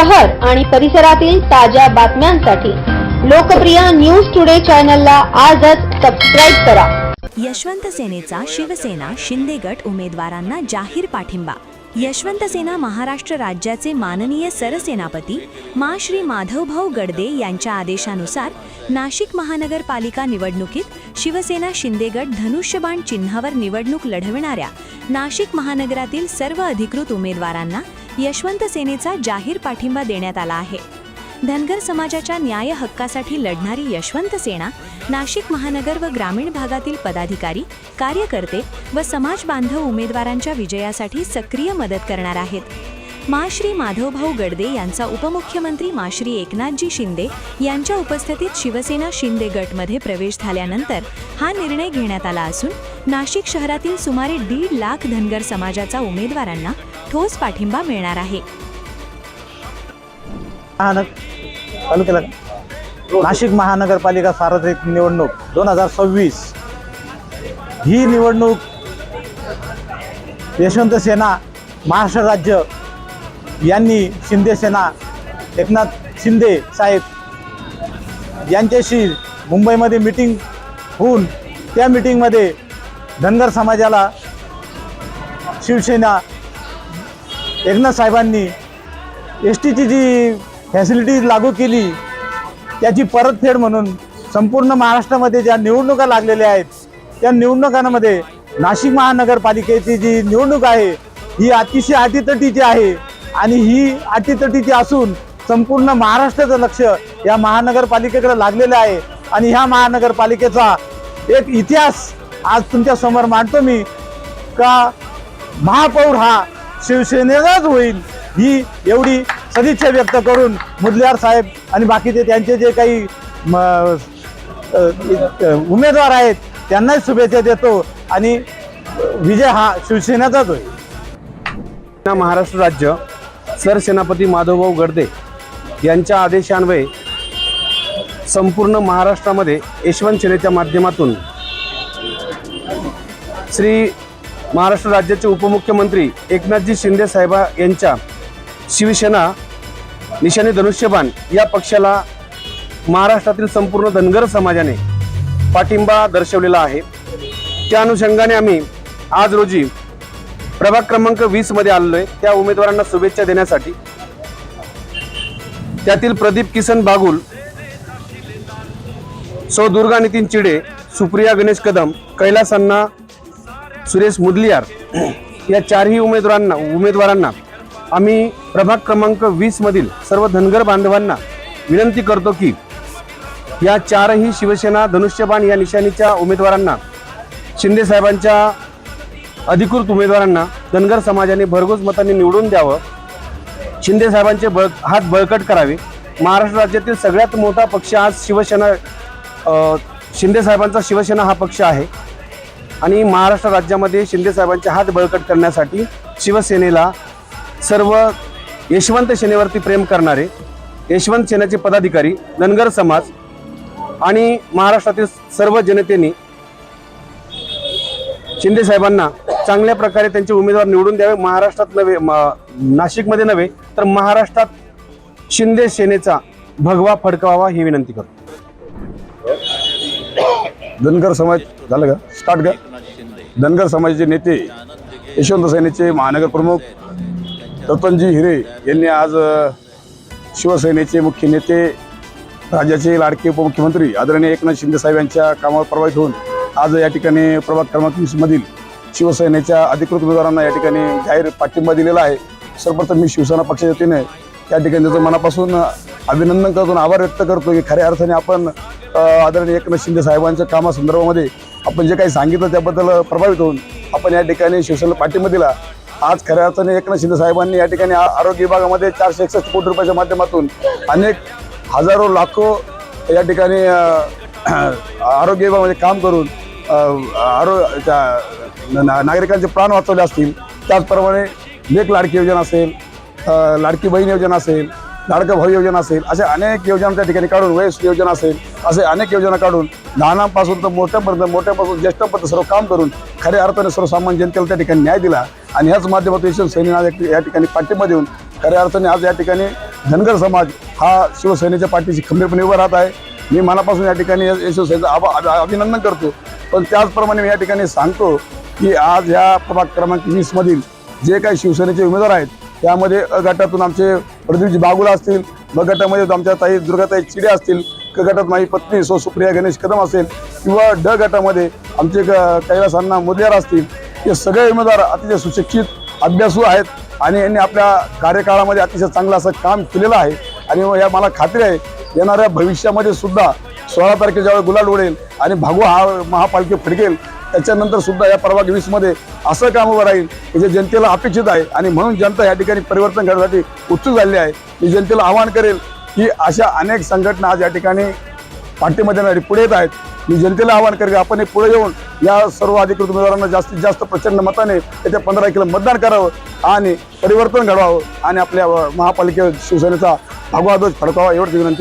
शहर आणि परिसरातील ताज्या बातम्यांसाठी लोकप्रिय न्यूज टुडे चॅनलला आजच सबस्क्राईब करा. यशवंत सेनेचा शिवसेना शिंदे गट उमेदवारांना जाहीर पाठिंबा. यशवंत सेना महाराष्ट्र राज्याचे माननीय सरसेनापती मा. श्री. माधवभाऊ गडदे यांच्या आदेशानुसार नाशिक महानगरपालिका निवडणुकीत शिवसेना शिंदे गट धनुष्यबाण चिन्हावर निवडणूक लढविणाऱ्या नाशिक महानगरातील सर्व अधिकृत उमेदवारांना यशवंत सेनेचा जाहीर पाठिंबा देण्यात आला आहे. धनगर समाजाच्या न्याय हक्कासाठी लढणारी यशवंत सेना नाशिक महानगर व ग्रामीण भागातील पदाधिकारी कार्यकर्ते व समाज बांधव उमेदवारांच्या विजयासाठी सक्रिय मदत करणार आहेत. माश्री माधवभाऊ गडदे यांचा उपमुख्यमंत्री माश्री एकनाथजी शिंदे यांच्या उपस्थितीत शिवसेना शिंदे गटमध्ये प्रवेश झाल्यानंतर हा निर्णय घेण्यात आला असून नाशिक शहरातील सुमारे दीड लाख धनगर समाजाचा उमेदवारांना ठोस पाठिंबा मिळणार आहे. नाशिक महानगरपालिका सार्वत्रिक निवडणूक दोन हजार सव्वीस. ही निवडणूक यशवंत सेना महाराष्ट्र राज्य यांनी शिंदे सेना एकनाथ शिंदे साहेब यांच्याशी मुंबईमध्ये मिटिंग होऊन त्या मिटिंगमध्ये धनगर समाजाला शिवसेना एकनाथ साहेबांनी एस टीची जी फॅसिलिटी लागू केली त्याची परतफेड म्हणून संपूर्ण महाराष्ट्रामध्ये ज्या निवडणुका लागलेल्या आहेत त्या निवडणुकांमध्ये नाशिक महानगरपालिकेची जी निवडणूक आहे ही अतिशय अटीतटीची आहे. आणि ही अटीतटीची असून संपूर्ण महाराष्ट्राचं लक्ष या महानगरपालिकेकडे लागलेलं आहे. आणि ह्या महानगरपालिकेचा एक इतिहास आज तुमच्यासमोर मांडतो मी का महापौर हा शिवसेनेचाच होईल ही एवढी सदिच्छा व्यक्त करून मुदलियार साहेब आणि बाकीचे त्यांचे जे काही म, उमेदवार आहेत त्यांनाही शुभेच्छा देतो आणि विजय हा शिवसेनेचाच होईल. महाराष्ट्र राज्य सरसेनापती माधवभाऊ गडदे यांच्या आदेशान्वये संपूर्ण महाराष्ट्रामध्ये यशवंत सेनेच्या माध्यमातून श्री महाराष्ट्र राज्याचे उपमुख्यमंत्री एकनाथजी शिंदे साहेबा यांच्या शिवसेना निशाने धनुष्यबाण या पक्षाला महाराष्ट्रातील संपूर्ण धनगर समाजाने पाठिंबा दर्शवलेला आहे. त्या अनुषंगाने आम्ही आज रोजी प्रभाग क्रमांक वीसमध्ये आलेलो आहे त्या उमेदवारांना शुभेच्छा देण्यासाठी. त्यातील प्रदीप किसन बागुल सौ दुर्गा नितीन चिडे सुप्रिया गणेश कदम कैलास अण्णा सुरेश मुदलियार या चारही उमेदवारांना उमेदवारांना आम्ही प्रभाग क्रमांक वीस मधील सर्व धनगर बांधवांना विनंती करतो की या चारही शिवसेना धनुष्यबाण या निशाणीच्या उमेदवारांना शिंदे साहेबांच्या अधिकृत उमेदवारांना धनगर समाजाने भरघोस मतांनी निवडून द्यावं. शिंदे साहेबांचे बळ हात बळकट करावे. महाराष्ट्र राज्यातील सगळ्यात मोठा पक्ष आज शिवसेना शिंदे साहेबांचा शिवसेना हा पक्ष आहे. आणि महाराष्ट्र राज्यामध्ये शिंदे साहेबांचे हात बळकट करण्यासाठी शिवसेनेला सर्व यशवंत सेनेवरती प्रेम करणारे यशवंत सेनेचे पदाधिकारी धनगर समाज आणि महाराष्ट्रातील सर्व जनतेने शिंदे साहेबांना चांगल्या प्रकारे त्यांचे उमेदवार निवडून द्यावे. महाराष्ट्रात नव्हे म- नाशिकमध्ये नव्हे तर महाराष्ट्रात शिंदे सेनेचा भगवा फडकावा ही विनंती करतो. धनगर समाज झालं का? स्टार्ट का? धनगर समाजाचे नेते यशवंत सेनेचे महानगर प्रमुख रतनजी हिरे यांनी आज शिवसेनेचे मुख्य नेते राज्याचे लाडके उपमुख्यमंत्री आदरणीय एकनाथ शिंदे साहेब यांच्या कामावर प्रभावित होऊन आज या ठिकाणी प्रभाग क्रमांक वीसमधील शिवसेनेच्या अधिकृत उमेदवारांना या ठिकाणी जाहीर पाठिंबा दिलेला आहे. सर्वप्रथम मी शिवसेना पक्षाच्या वतीने या ठिकाणी त्याचं मनापासून अभिनंदन करतो आभार व्यक्त करतो की खऱ्या अर्थाने आपण आदरणीय एकनाथ शिंदे साहेबांच्या कामासंदर्भामध्ये आपण जे काही सांगितलं त्याबद्दल प्रभावित होऊन आपण या ठिकाणी शिवसेनेला पाठिंबा दिला. आज खऱ्या अर्थाने एकनाथ शिंदे साहेबांनी या ठिकाणी आरोग्य विभागामध्ये चारशे एकसष्ट कोटी रुपयाच्या माध्यमातून अनेक हजारो लाखो या ठिकाणी आरोग्य विभागामध्ये काम करून आरो त्या- नागरिकांचे प्राण वाचवले असतील त्याचप्रमाणे लेख लाडकी योजना असेल लाडकी बहीण योजना असेल लाडकं भाऊ योजना असेल अशा अनेक योजना त्या ठिकाणी काढून वयस्क योजना असेल असे अनेक योजना काढून लहानांपासून तर मोठ्यापर्यंत मोठ्यापासून ज्येष्ठापर्यंत सर्व काम करून खऱ्या अर्थाने सर्वसामान्य जनतेला त्या ठिकाणी न्याय दिला आणि ह्याच माध्यमातून शिवसेनेनं आज या ठिकाणी पाठिंबा देऊन खऱ्या अर्थाने आज या ठिकाणी धनगर समाज हा शिवसेनेच्या पाठीशी खंबीरपणे उभा राहत आहे. मी मनापासून या ठिकाणी या शिवसेनेचं आभा अभिनंदन करतो. पण त्याचप्रमाणे मी या ठिकाणी सांगतो की आज ह्या प्रभाग क्रमांक वीसमधील जे काही शिवसेनेचे उमेदवार आहेत त्यामध्ये अ गटातून आमचे प्रदीपजी बागुला असतील ब गटामध्ये आमच्या ताई दुर्गाताई चिडे असतील क गटात माझी पत्नी सो सुप्रिया गणेश कदम असेल किंवा ड गटामध्ये आमचे क- कैलास अण्णा मुदलियार असतील हे सगळे उमेदवार अतिशय सुशिक्षित अभ्यासू आहेत आणि यांनी आपल्या कार्यकाळामध्ये अतिशय चांगलं असं काम केलेलं आहे. आणि या मला खात्री आहे येणाऱ्या भविष्यामध्ये सुद्धा सोळा तारखेच्या वेळेस गुलाल उडेल आणि भागू हा महापालिके फडकेल त्याच्यानंतर सुद्धा या प्रभाग वीसमध्ये असं काम उभं राहील की जे जनतेला अपेक्षित आहे आणि म्हणून जनता या ठिकाणी परिवर्तन करण्यासाठी उत्सुक झालेली आहे. मी जनतेला आवाहन करेल की अशा अनेक संघटना आज या ठिकाणी पाठीमध्ये येणारी पुढे येत आहेत. मी जनतेला आवाहन करेल आपण पुढे येऊन या सर्व अधिकृत उमेदवारांना जास्तीत जास्त प्रचंड मताने येत्या पंधरा किलो मतदान करावं आणि परिवर्तन घडवावं आणि आपल्या अ, महापालिके शिवसेनेचा भगवा ध्वज फडकावा एवढंच विनंती.